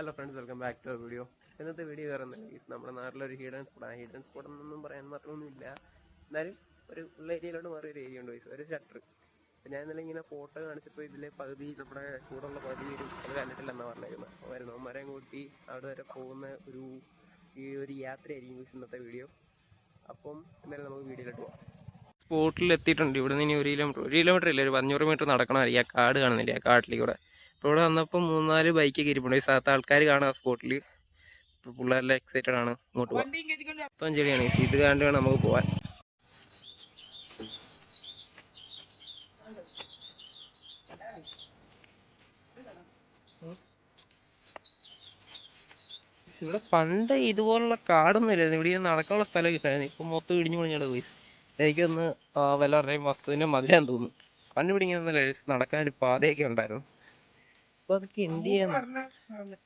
Hello friends welcome back to video ഇന്നത്തെ video വേറെ is നമ്മുടെ നാട്ടിലൊരു ഹിഡൻ സ്പോട്ടാണ് ഹിഡൻ സ്പോട്ട് എന്നൊന്നും പറയാൻ മാത്രമൊന്നുമില്ല. എന്നാലും ഒരു ഉള്ള ഏരിയയിലോട്ട് മാറിയ ഒരു ഏരിയ ഉണ്ട് വയസ്സ് ഒരു ഷട്ടർ ഞാൻ ഇന്നലെ ഇങ്ങനെ ഫോട്ടോ കാണിച്ചപ്പോൾ ഇതിലെ പകുതി നമ്മുടെ കൂടെയുള്ള പകുതി ഒരു അത് കണ്ടിട്ടില്ലെന്നാണ് പറഞ്ഞേക്കുന്നത് അപ്പോൾ വരുന്നു. മരം കൂട്ടി അവിടെ വരെ പോകുന്ന ഒരു ഈ ഒരു യാത്രയായിരിക്കും ഇന്നത്തെ വീഡിയോ അപ്പം എന്തായാലും നമുക്ക് വീഡിയോയിലോട്ട് പോകാം സ്പോട്ടിൽ എത്തിയിട്ടുണ്ട്. ഇവിടെ നിന്ന് ഇനി ഒരു കിലോമീറ്റർ ഒരു കിലോമീറ്റർ ഇല്ല. ഒരു അഞ്ഞൂറ് മീറ്റർ നടക്കണമായിരിക്കും. ആ കാട് കാണുന്നില്ല? ആ കാട്ടിലൂടെ. ഇവിടെ വന്നപ്പോൾ മൂന്നാൽ ബൈക്കൊക്കെ ഇരിപ്പുണ്ട് ഈ സ്ഥലത്ത് ആൾക്കാർ കാണാം ആ സ്പോട്ടിൽ ഇപ്പോൾ പിള്ളേരെല്ലാം എക്സൈറ്റഡ് ആണ് ഇങ്ങോട്ട് പോകാൻ ഇപ്പം ചെടിയാണ് ഇത് കണ്ട് വേണം നമുക്ക് പോകാൻ ഇവിടെ പണ്ട് ഇതുപോലുള്ള കാടൊന്നും ഇല്ലായിരുന്നു. ഇവിടെ നടക്കാനുള്ള സ്ഥലം കിട്ടായിരുന്നു ഇപ്പം മൊത്തം ഇടിഞ്ഞു പൊളിഞ്ഞാണ് പോയി എനിക്കൊന്ന് വല്ലവരുടെയും വസ്തുവിന്റെ മതിലാന്ന് തോന്നുന്നു. പണ്ട് ഇവിടെ ഇങ്ങനെ നടക്കാൻ ഒരു പാതയൊക്കെ ഉണ്ടായിരുന്നു. അപ്പൊ അതൊക്കെ എന്ത് ചെയ്യാന്ന്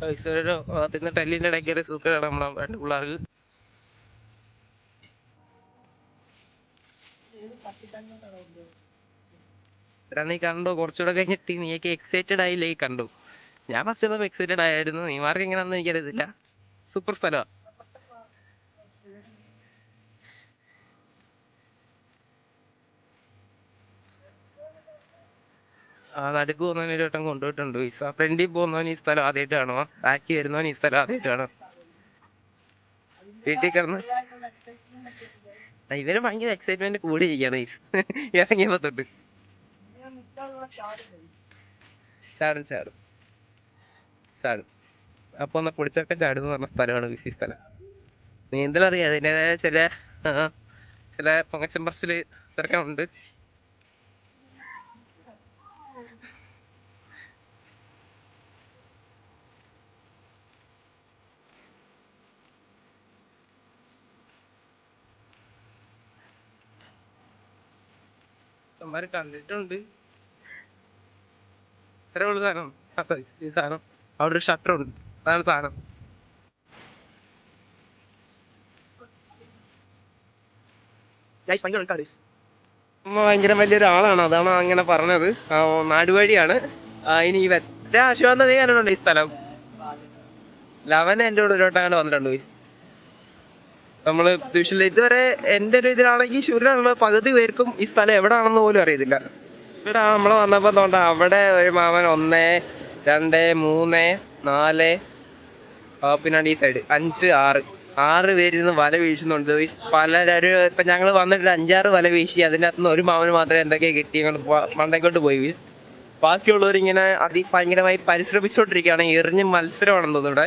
പൈസയുടെ ഭാഗത്തുനിന്ന് ടെല്ലിന്റെ എടാ നീ കണ്ടോ? കുറച്ചുകൂടെ കഴിഞ്ഞിട്ട് നീയൊക്കെ എക്സൈറ്റഡ് ആയില്ലേ? കണ്ടു? ഞാൻ ഫസ്റ്റ് വന്നപ്പോൾ എക്സൈറ്റഡ് ആയിരുന്നു. നീമാർക്ക് എങ്ങനെയാണെന്ന് എനിക്കറിയത്തില്ല സൂപ്പർ സ്ഥലമാണ് നടുക്ക് പോകുന്നവൻ ഒരു വട്ടം കൊണ്ടുപോയിട്ടുണ്ട്. പൈസ ഫ്രണ്ടിൽ പോകുന്നവൻ ഈ സ്ഥലം ആദ്യമായിട്ട് കാണുക ബാക്കി വരുന്നവൻ ഈ സ്ഥലം ആദ്യമായിട്ട് വീട്ടിൽ കിടന്ന്. ഇവർ ഭയങ്കര എക്സൈറ്റ്മെന്റ് കൂടിയിരിക്കുകയാണ് ഇറങ്ങിയപ്പോ തൊട്ട്. ചാടും ചാടും. ചാടും അപ്പൊ ഒന്ന് പൊടിച്ചൊക്കെ ചാടുന്ന പറഞ്ഞ സ്ഥലമാണ് വിസി സ്ഥലം. നീന്തൽ അറിയാം അതിന്റെതായ ചില ചില പൊങ്ങച്ചം പറച്ചിൽ ചെറുക്കനുണ്ട് കണ്ടിട്ടുണ്ട്. ഉള്ളു സാധനം. ഈ സാധനം. അവിടെ ഒരു ഷട്ടർ ഉണ്ട്. അതാണ് സാധനം. ഭയങ്കര വലിയൊരാളാണ്. അതാണ് അങ്ങനെ പറഞ്ഞത്. നാടുവഴിയാണ്. ഇനി ഇനി വെറ്റ ആശുപത്രി നീ കണ്ടിട്ടുണ്ട് ഈ സ്ഥലം? ലവൻ എന്റെ കൂടെ ഒരു വട്ടം അങ്ങനെ വന്നിട്ടുണ്ട്. നമ്മൾ ട്യൂഷനിൽ ഇതുവരെ എന്റെ ഒരു ഇതിലാണെങ്കിൽ ശൂര്യനുള്ള പകുതി പേർക്കും ഈ സ്ഥലം എവിടെയാണെന്ന് പോലും അറിയത്തില്ല. ഇവിടെ നമ്മൾ വന്നപ്പോൾ തോണ്ട അവിടെ ഒരു മാമൻ ഒന്ന് രണ്ട് മൂന്ന് നാല് പിന്നെ ഈ സൈഡ് അഞ്ച് ആറ്. ആറ് പേരിന്ന് വല വീശുന്നുണ്ട്. ഈ പലരും ഇപ്പൊ ഞങ്ങൾ വന്നിട്ട് അഞ്ചാറ് വല വീശി അതിനകത്തുനിന്ന് ഒരു മാവന് മാത്രമേ എന്തൊക്കെ കിട്ടി മണ്ടേക്കോട്ട് പോയി വീസ് ബാക്കിയുള്ളവർ ഇങ്ങനെ അതി ഭയങ്കരമായി പരിശ്രമിച്ചുകൊണ്ടിരിക്കുകയാണ് എറിഞ്ഞ് മത്സരമാണെന്ന് ഇവിടെ.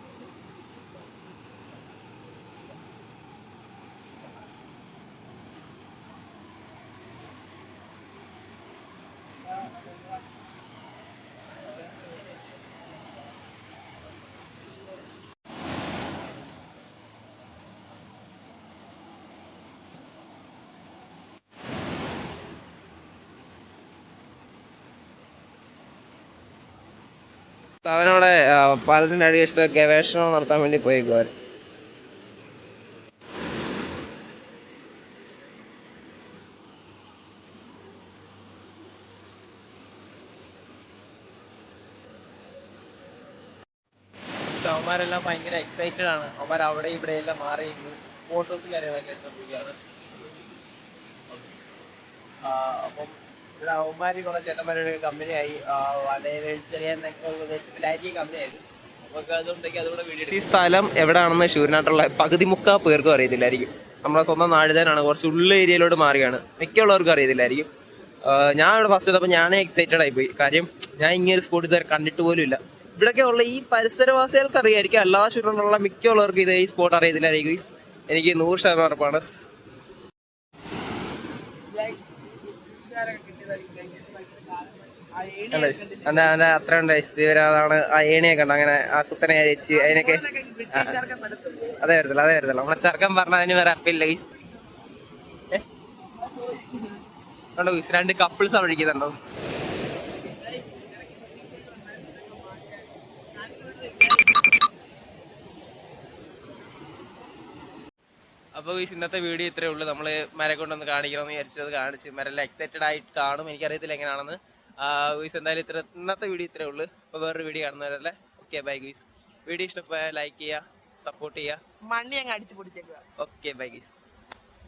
അവനവിടെ പാലത്തിന്റെ അടിവശത്ത് ഗവേഷണം നടത്താൻ വേണ്ടി പോയേക്കുവാൻ അവന്മാരെല്ലാം ഭയങ്കര എക്സൈറ്റഡ് ആണ്. അവന്മാർ അവിടെ ഇവിടെ എല്ലാം മാറി ഫോട്ടോസ് ഇവിടെ അവന്മാര് കുറെ ചേട്ടന്മാരുടെ കമ്പനിയായി. കമ്പനിയായിരുന്നു. ഈ സ്ഥലം എവിടെയാണെന്ന് ഷൂരിനായിട്ടുള്ള പകുതി മുക്കാ പേർക്കും അറിയത്തില്ലായിരിക്കും. നമ്മുടെ സ്വന്തം നാടുതനാണ് കുറച്ച് ഉള്ള ഏരിയയിലോട്ട് മാറിയാണ് മിക്കുള്ളവർക്കും അറിയത്തില്ലായിരിക്കും. ഞാൻ ഇവിടെ ഫസ്റ്റ് ചെയ്തപ്പോൾ ഞാനേ എക്സൈറ്റഡ് ആയി പോയി. കാര്യം ഞാൻ ഇങ്ങനെ ഒരു സ്പോട്ട് ഇതുവരെ കണ്ടിട്ട് പോലും ഇല്ല. ഇവിടെയൊക്കെ ഉള്ള ഈ പരിസരവാസികൾക്ക് അറിയായിരിക്കും. എല്ലാ ചുറ്റുമുള്ള മിക്കുള്ളവർക്ക് ഇത് ഈ സ്പോട്ട് അറിയത്തില്ലായിരിക്കും. എനിക്ക് നൂറ് ശതമാനം ഉറപ്പാണ്. എന്താ അത്ര ഉണ്ട്. ശ്രീവരാണ് ആ ഏണിയൊക്കെ ഉണ്ട് അങ്ങനെ ആ കുത്തനെ അരിച്ച് അതിനൊക്കെ അതെ അതേ വരത്തില്ല അതേ വരത്തില്ല നമ്മളെ ചെറുക്കൻ പറഞ്ഞ അതിന് വേറെ അപ്പില്ല ഗീസ് രണ്ട് കപ്പിൾസ് അവിടെ ഇരിക്കുന്നുണ്ടോ? അപ്പോൾ ഈ ഇന്നത്തെ വീഡിയോ ഇത്രേ ഉള്ളൂ. നമ്മൾ മരം കൊണ്ടൊന്ന് കാണിക്കണമെന്ന് വിചാരിച്ചത് കാണിച്ച് മരെല്ലാം എക്സൈറ്റഡ് ആയിട്ട് കാണും. എനിക്കറിയത്തില്ല എങ്ങനെയാണെന്ന് വീസ് എന്തായാലും ഇത്ര ഇന്നത്തെ വീഡിയോ ഇത്രേ ഉള്ളൂ. അപ്പോൾ വേറൊരു വീഡിയോ കാണുന്നവരല്ലേ? ഓക്കെ ബൈ ഗീസ് വീഡിയോ ഇഷ്ടപ്പെട്ട ലൈക്ക് ചെയ്യുക സപ്പോർട്ട് ചെയ്യുക. മണ്ണി അങ്ങ് അടിച്ചു പൊടിച്ചേക്കുക. Okay bye guys